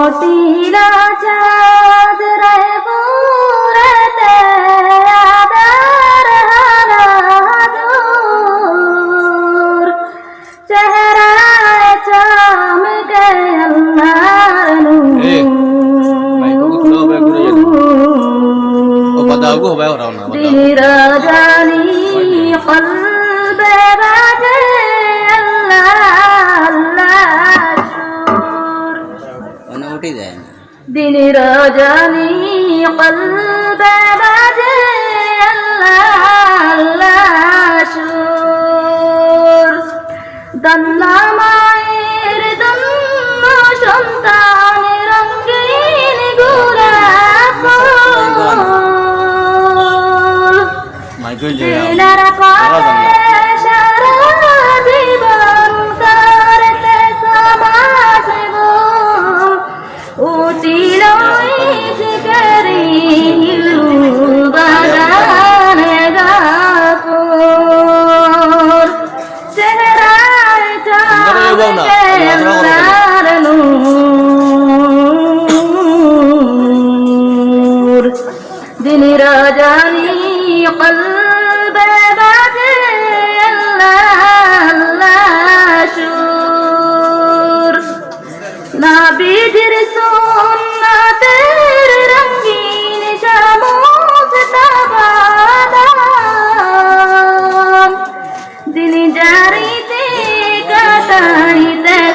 মোটিলা চাঁদ রে পুরতে আদার হারাদুর চেহারায় চামকে আল্লাহর নূর বাদাও গো ভাই ওরাও না বাদাও দিল রাজানি কলবে বাজে আল্লাহ উঠে যায় না। দিন রজনী কলবে বাজে আল্লাহ আল্লাহ সুর। দন্না মায়ের দন্ন সন্তান রঙ্গিন গোলাপ মাইকেল যে বউ না, দিন রাজানি কলবে বাজে আল্লাহ আল্লাহ সুর। নাবিদের সুন্নাতের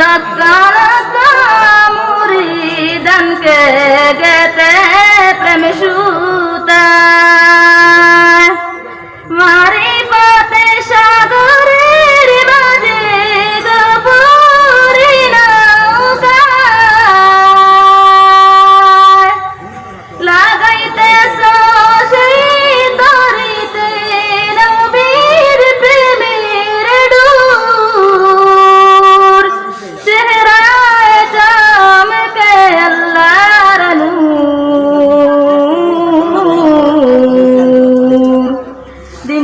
লক্কা মুরিদানকে গেতে প্রেম সুতা।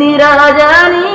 দিন রাজানি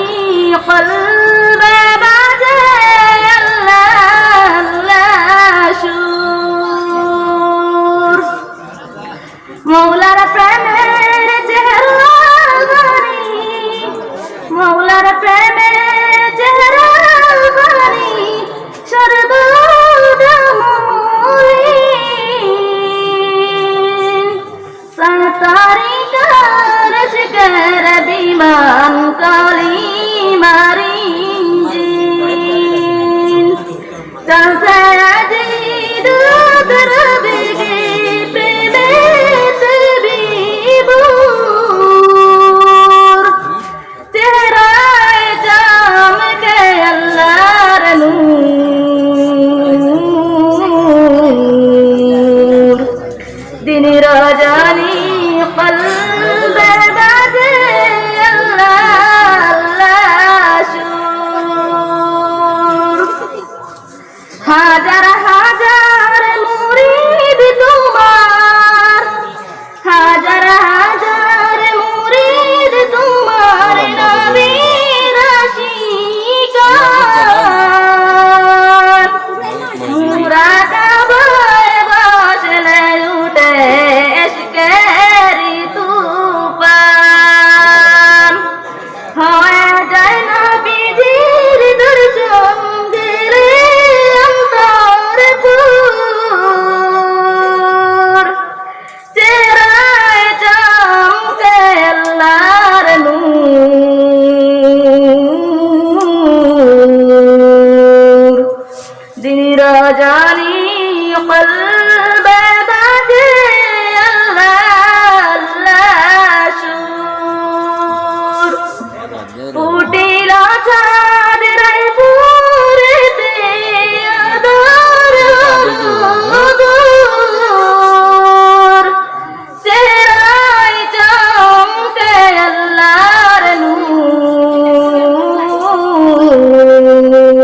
দিন